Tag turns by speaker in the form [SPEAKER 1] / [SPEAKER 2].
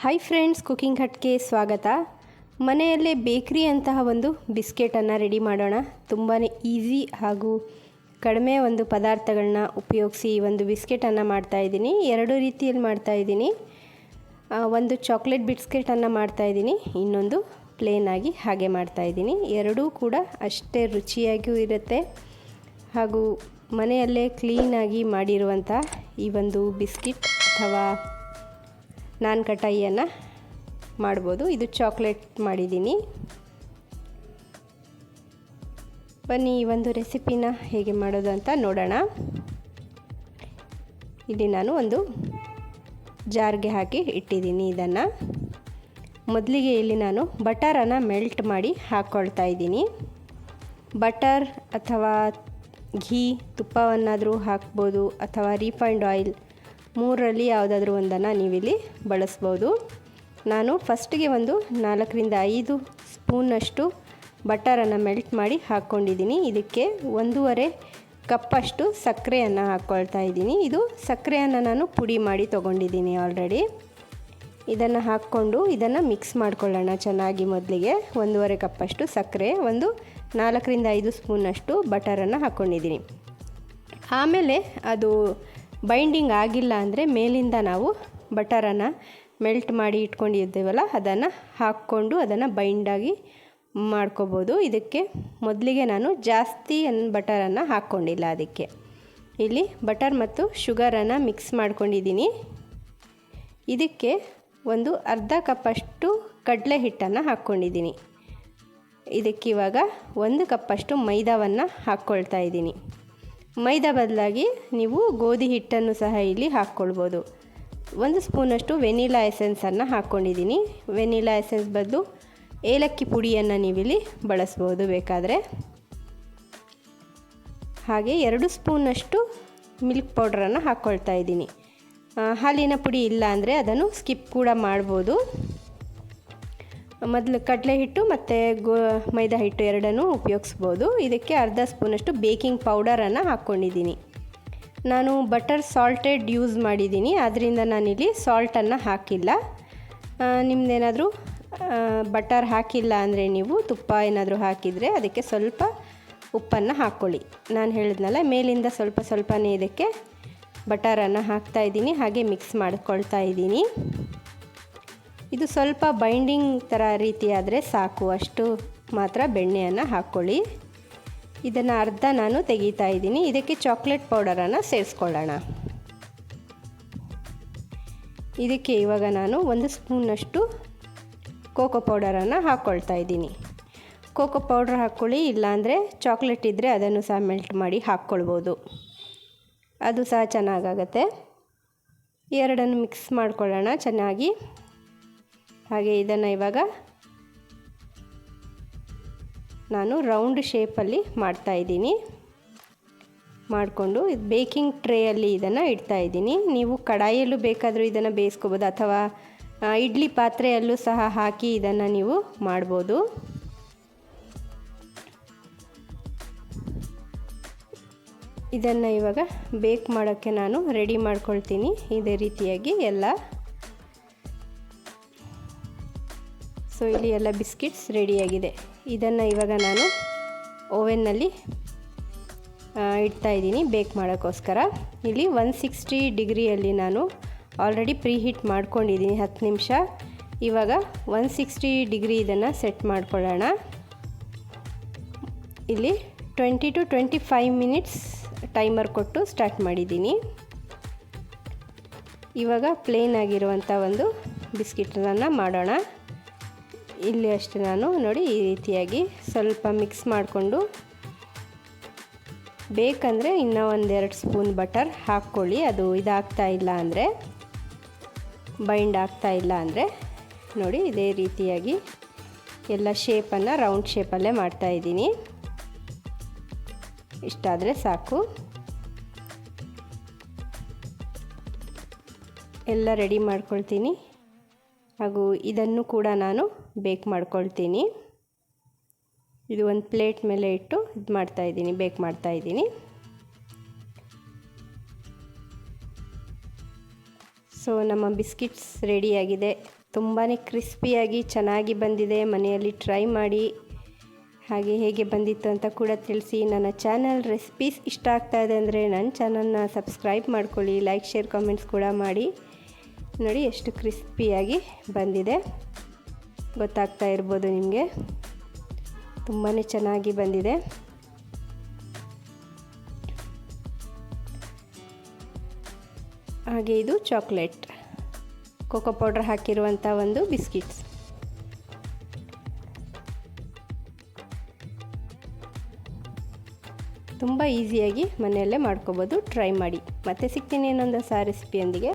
[SPEAKER 1] Hi friends cooking ಹಟ್ಗೆ ಸ್ವಾಗತ. ಮನೆಯಲ್ಲೇ ಬೇಕ್ರಿ ಅಂತಹ ಒಂದು ಬಿಸ್ಕೆಟನ್ನು ರೆಡಿ ಮಾಡೋಣ. ತುಂಬಾ ಈಸಿ ಹಾಗೂ ಕಡಿಮೆ ಒಂದು ಪದಾರ್ಥಗಳನ್ನ ಉಪಯೋಗಿಸಿ ಈ ಒಂದು ಬಿಸ್ಕೆಟನ್ನು ಮಾಡ್ತಾಯಿದ್ದೀನಿ ಎರಡು ರೀತಿಯಲ್ಲಿ ಮಾಡ್ತಾಯಿದ್ದೀನಿ ಒಂದು ಚಾಕ್ಲೇಟ್ ಬಿಸ್ಕೆಟನ್ನು ಮಾಡ್ತಾಯಿದ್ದೀನಿ ಇನ್ನೊಂದು ಪ್ಲೇನ್ ಆಗಿ ಹಾಗೆ ಮಾಡ್ತಾಯಿದ್ದೀನಿ ಎರಡೂ ಕೂಡ ಅಷ್ಟೇ ರುಚಿಯಾಗಿಯೂ ಇರುತ್ತೆ. ಹಾಗೂ ಮನೆಯಲ್ಲೇ ಕ್ಲೀನಾಗಿ ಮಾಡಿರುವಂಥ ಈ ಒಂದು ಬಿಸ್ಕಿಟ್ ಅಥವಾ ನಾನ್ ಕಟಾಯಿಯನ್ನು ಮಾಡ್ಬೋದು. ಇದು ಚಾಕ್ಲೇಟ್ ಮಾಡಿದ್ದೀನಿ. ಬನ್ನಿ, ಈ ಒಂದು ರೆಸಿಪಿನ ಹೇಗೆ ಮಾಡೋದು ಅಂತ ನೋಡೋಣ. ಇಲ್ಲಿ ನಾನು ಒಂದು ಜಾರ್ಗೆ ಹಾಕಿ ಇಟ್ಟಿದ್ದೀನಿ ಇದನ್ನು. ಮೊದಲಿಗೆ ಇಲ್ಲಿ ನಾನು ಬಟರನ್ನು ಮೆಲ್ಟ್ ಮಾಡಿ ಹಾಕ್ಕೊಳ್ತಾ ಇದ್ದೀನಿ. ಬಟರ್ ಅಥವಾ ಘೀ ತುಪ್ಪವನ್ನಾದರೂ ಹಾಕ್ಬೋದು ಅಥವಾ ರೀಫೈಂಡ್ ಆಯಿಲ್ ಮೂರರಲ್ಲಿ ಯಾವುದಾದ್ರೂ ಒಂದನ್ನು ನೀವಿಲ್ಲಿ ಬಳಸ್ಬೋದು. ನಾನು ಫಸ್ಟಿಗೆ ಒಂದು ನಾಲ್ಕರಿಂದ ಐದು ಸ್ಪೂನಷ್ಟು ಬಟರನ್ನು ಮೆಲ್ಟ್ ಮಾಡಿ ಹಾಕ್ಕೊಂಡಿದ್ದೀನಿ. ಇದಕ್ಕೆ ಒಂದೂವರೆ ಕಪ್ಪಷ್ಟು ಸಕ್ಕರೆಯನ್ನು ಹಾಕ್ಕೊಳ್ತಾ ಇದ್ದೀನಿ. ಇದು ಸಕ್ಕರೆಯನ್ನು ನಾನು ಪುಡಿ ಮಾಡಿ ತೊಗೊಂಡಿದ್ದೀನಿ ಆಲ್ರೆಡಿ. ಇದನ್ನು ಹಾಕ್ಕೊಂಡು ಇದನ್ನು ಮಿಕ್ಸ್ ಮಾಡ್ಕೊಳ್ಳೋಣ ಚೆನ್ನಾಗಿ ಮೊದಲಿಗೆ. ಒಂದೂವರೆ ಕಪ್ಪಷ್ಟು ಸಕ್ಕರೆ, ಒಂದು ನಾಲ್ಕರಿಂದ ಐದು ಸ್ಪೂನಷ್ಟು ಬಟರನ್ನು ಹಾಕ್ಕೊಂಡಿದ್ದೀನಿ. ಆಮೇಲೆ ಅದು ಬೈಂಡಿಂಗ್ ಆಗಿಲ್ಲ ಅಂದರೆ ಮೇಲಿಂದ ನಾವು ಬಟರನ್ನು ಮೆಲ್ಟ್ ಮಾಡಿ ಇಟ್ಕೊಂಡಿದ್ದೇವಲ್ಲ, ಅದನ್ನು ಹಾಕ್ಕೊಂಡು ಅದನ್ನು ಬೈಂಡಾಗಿ ಮಾಡ್ಕೋಬೋದು. ಇದಕ್ಕೆ ಮೊದಲಿಗೆ ನಾನು ಜಾಸ್ತಿ ಬಟರನ್ನು ಹಾಕ್ಕೊಂಡಿಲ್ಲ ಅದಕ್ಕೆ. ಇಲ್ಲಿ ಬಟರ್ ಮತ್ತು ಶುಗರನ್ನು ಮಿಕ್ಸ್ ಮಾಡ್ಕೊಂಡಿದ್ದೀನಿ. ಇದಕ್ಕೆ ಒಂದು ಅರ್ಧ ಕಪ್ಪಷ್ಟು ಕಡಲೆ ಹಿಟ್ಟನ್ನು ಹಾಕ್ಕೊಂಡಿದ್ದೀನಿ. ಇದಕ್ಕೆ ಇವಾಗ ಒಂದು ಕಪ್ಪಷ್ಟು ಮೈದಾವನ್ನು ಹಾಕ್ಕೊಳ್ತಾ ಇದ್ದೀನಿ. ಮೈದಾ ಬದಲಾಗಿ ನೀವು ಗೋಧಿ ಹಿಟ್ಟನ್ನು ಸಹ ಇಲ್ಲಿ ಹಾಕ್ಕೊಳ್ಬೋದು. ಒಂದು ಸ್ಪೂನಷ್ಟು ವೆನಿಲಾ ಎಸೆನ್ಸನ್ನು ಹಾಕ್ಕೊಂಡಿದ್ದೀನಿ. ವೆನಿಲಾ ಎಸೆನ್ಸ್ ಬದಲು ಏಲಕ್ಕಿ ಪುಡಿಯನ್ನು ನೀವಿಲ್ಲಿ ಬಳಸ್ಬೋದು ಬೇಕಾದರೆ. ಹಾಗೆ ಎರಡು ಸ್ಪೂನಷ್ಟು ಮಿಲ್ಕ್ ಪೌಡ್ರನ್ನು ಹಾಕ್ಕೊಳ್ತಾ ಇದ್ದೀನಿ. ಹಾಲಿನ ಪುಡಿ ಇಲ್ಲ ಅಂದರೆ ಅದನ್ನು ಸ್ಕಿಪ್ ಕೂಡ ಮಾಡ್ಬೋದು. ಮೊದಲು ಕಡಲೆ ಹಿಟ್ಟು ಮತ್ತು ಗೋ, ಮೈದಾ ಹಿಟ್ಟು ಎರಡನ್ನೂ ಉಪಯೋಗಿಸ್ಬೋದು. ಇದಕ್ಕೆ ಅರ್ಧ ಸ್ಪೂನಷ್ಟು ಬೇಕಿಂಗ್ ಪೌಡರನ್ನು ಹಾಕ್ಕೊಂಡಿದ್ದೀನಿ. ನಾನು ಬಟರ್ ಸಾಲ್ಟೆಡ್ ಯೂಸ್ ಮಾಡಿದ್ದೀನಿ. ಆದ್ದರಿಂದ ನಾನಿಲ್ಲಿ ಸಾಲ್ಟನ್ನು ಹಾಕಿಲ್ಲ. ನಿಮ್ಮದೇನಾದರೂ ಬಟರ್ ಹಾಕಿಲ್ಲ ಅಂದರೆ ನೀವು ತುಪ್ಪ ಏನಾದರೂ ಹಾಕಿದರೆ ಅದಕ್ಕೆ ಸ್ವಲ್ಪ ಉಪ್ಪನ್ನು ಹಾಕ್ಕೊಳ್ಳಿ. ನಾನು ಹೇಳಿದ್ನಲ್ಲ, ಮೇಲಿಂದ ಸ್ವಲ್ಪ ಸ್ವಲ್ಪನೇ ಇದಕ್ಕೆ ಬಟರನ್ನು ಹಾಕ್ತಾ ಇದ್ದೀನಿ. ಹಾಗೆ ಮಿಕ್ಸ್ ಮಾಡ್ಕೊಳ್ತಾ ಇದ್ದೀನಿ. ಇದು ಸ್ವಲ್ಪ ಬೈಂಡಿಂಗ್ ಥರ ರೀತಿಯಾದರೆ ಸಾಕು. ಅಷ್ಟು ಮಾತ್ರ ಬೆಣ್ಣೆಯನ್ನು ಹಾಕ್ಕೊಳ್ಳಿ ಇದನ್ನು ಅರ್ಧ ನಾನು ತೆಗಿತಾ ಇದ್ದೀನಿ. ಇದಕ್ಕೆ ಚಾಕ್ಲೇಟ್ ಪೌಡರನ್ನು ಸೇರಿಸ್ಕೊಳ್ಳೋಣ. ಇದಕ್ಕೆ ಇವಾಗ ನಾನು ಒಂದು ಸ್ಪೂನಷ್ಟು ಕೋಕೋ ಪೌಡರನ್ನು ಹಾಕ್ಕೊಳ್ತಾ ಇದ್ದೀನಿ. ಕೋಕೋ ಪೌಡ್ರ್ ಹಾಕ್ಕೊಳ್ಳಿ ಇಲ್ಲಾಂದರೆ ಚಾಕ್ಲೇಟ್ ಇದ್ದರೆ ಅದನ್ನು ಸಹ ಮೆಲ್ಟ್ ಮಾಡಿ ಹಾಕ್ಕೊಳ್ಬೋದು. ಅದು ಸಹ ಚೆನ್ನಾಗಾಗತ್ತೆ. ಎರಡನ್ನು ಮಿಕ್ಸ್ ಮಾಡ್ಕೊಳ್ಳೋಣ ಚೆನ್ನಾಗಿ. ಹಾಗೆ ಇದನ್ನು ಇವಾಗ ನಾನು ರೌಂಡ್ ಶೇಪಲ್ಲಿ ಮಾಡ್ತಾ ಇದ್ದೀನಿ. ಮಾಡಿಕೊಂಡು ಬೇಕಿಂಗ್ ಟ್ರೇಯಲ್ಲಿ ಇದನ್ನು ಇಡ್ತಾ ಇದ್ದೀನಿ. ನೀವು ಕಡಾಯಲ್ಲೂ ಬೇಕಾದರೂ ಇದನ್ನು ಬೇಯಿಸ್ಕೋಬೋದು ಅಥವಾ ಇಡ್ಲಿ ಪಾತ್ರೆಯಲ್ಲೂ ಸಹ ಹಾಕಿ ಇದನ್ನು ನೀವು ಮಾಡ್ಬೋದು. ಇದನ್ನು ಇವಾಗ ಬೇಕ್ ಮಾಡೋಕ್ಕೆ ನಾನು ರೆಡಿ ಮಾಡ್ಕೊಳ್ತೀನಿ. ಇದೇ ರೀತಿಯಾಗಿ ಎಲ್ಲ ಸೊ ಇಲ್ಲಿ ಎಲ್ಲ ಬಿಸ್ಕಿಟ್ಸ್ ರೆಡಿಯಾಗಿದೆ. ಇದನ್ನು ಇವಾಗ ನಾನು ಓವೆನ್ನಲ್ಲಿ ಇಡ್ತಾ ಇದ್ದೀನಿ ಬೇಕ್ ಮಾಡೋಕ್ಕೋಸ್ಕರ. ಇಲ್ಲಿ ಒನ್ ಸಿಕ್ಸ್ಟಿ ಡಿಗ್ರಿಯಲ್ಲಿ ನಾನು ಆಲ್ರೆಡಿ ಪ್ರೀ ಹೀಟ್ ಮಾಡ್ಕೊಂಡಿದ್ದೀನಿ ಹತ್ತು ನಿಮಿಷ. ಇವಾಗ ಒನ್ ಸಿಕ್ಸ್ಟಿ ಡಿಗ್ರಿ ಇದನ್ನು ಸೆಟ್ ಮಾಡ್ಕೊಳ್ಳೋಣ. ಇಲ್ಲಿ twenty to twenty five minutes timer ಕೊಟ್ಟು ಸ್ಟಾರ್ಟ್ ಮಾಡಿದ್ದೀನಿ. ಇವಾಗ ಪ್ಲೇನ್ ಆಗಿರುವಂಥ ಒಂದು ಬಿಸ್ಕಿಟನ್ನು ಮಾಡೋಣ. ಇಲ್ಲಿ ಅಷ್ಟೇ ನಾನು ನೋಡಿ ಈ ರೀತಿಯಾಗಿ ಸ್ವಲ್ಪ ಮಿಕ್ಸ್ ಮಾಡಿಕೊಂಡು ಬೇಕಂದರೆ ಇನ್ನೂ ಒಂದೆರಡು ಸ್ಪೂನ್ ಬಟರ್ ಹಾಕ್ಕೊಳ್ಳಿ. ಅದು ಇದಾಗ್ತಾ ಇಲ್ಲ ಅಂದರೆ, ಬೈಂಡ್ ಆಗ್ತಾ ಇಲ್ಲ ಅಂದರೆ ನೋಡಿ ಇದೇ ರೀತಿಯಾಗಿ ಎಲ್ಲ ಶೇಪನ್ನು ರೌಂಡ್ ಶೇಪಲ್ಲೇ ಮಾಡ್ತಾಯಿದ್ದೀನಿ ಇಷ್ಟಾದರೆ ಸಾಕು. ಎಲ್ಲ ರೆಡಿ ಮಾಡ್ಕೊಳ್ತೀನಿ. ಹಾಗೂ ಇದನ್ನು ಕೂಡ ನಾನು ಬೇಕ್ ಮಾಡ್ಕೊಳ್ತೀನಿ. ಇದು ಒಂದು ಪ್ಲೇಟ್ ಮೇಲೆ ಇಟ್ಟು ಇದು ಮಾಡ್ತಾಯಿದ್ದೀನಿ ಬೇಕ್ ಮಾಡ್ತಾಯಿದ್ದೀನಿ ಸೊ, ನಮ್ಮ ಬಿಸ್ಕಿಟ್ಸ್ ರೆಡಿಯಾಗಿದೆ ತುಂಬಾ ಕ್ರಿಸ್ಪಿಯಾಗಿ ಚೆನ್ನಾಗಿ ಬಂದಿದೆ. ಮನೆಯಲ್ಲಿ ಟ್ರೈ ಮಾಡಿ. ಹಾಗೆ ಹೇಗೆ ಬಂದಿತ್ತು ಅಂತ ಕೂಡ ತಿಳಿಸಿ. ನನ್ನ ಚಾನಲ್ ರೆಸಿಪೀಸ್ ಇಷ್ಟ ಆಗ್ತಾ ಇದೆ ಅಂದರೆ ನನ್ನ ಚಾನಲ್ನ ಸಬ್ಸ್ಕ್ರೈಬ್ ಮಾಡ್ಕೊಳ್ಳಿ. ಲೈಕ್, ಶೇರ್, ಕಾಮೆಂಟ್ಸ್ ಕೂಡ ಮಾಡಿ. ನೋಡಿ ಎಷ್ಟು ಕ್ರಿಸ್ಪಿಯಾಗಿ ಬಂದಿದೆ. ಗೊತ್ತಾಗ್ತಾ ಇರ್ಬೋದು ನಿಮಗೆ? ತುಂಬಾ ಚೆನ್ನಾಗಿ ಬಂದಿದೆ. ಹಾಗೆ ಇದು ಚಾಕ್ಲೇಟ್. ಕೋಕೋ ಪೌಡ್ರ್ ಹಾಕಿರುವಂಥ ಒಂದು ಬಿಸ್ಕಿಟ್ಸ್. ತುಂಬ ಈಸಿಯಾಗಿ ಮನೆಯಲ್ಲೇ ಮಾಡ್ಕೋಬೋದು. ಟ್ರೈ ಮಾಡಿ. ಮತ್ತೆ ಸಿಗ್ತೀನಿ ಇನ್ನೊಂದು ರೆಸಿಪಿಯೊಂದಿಗೆ.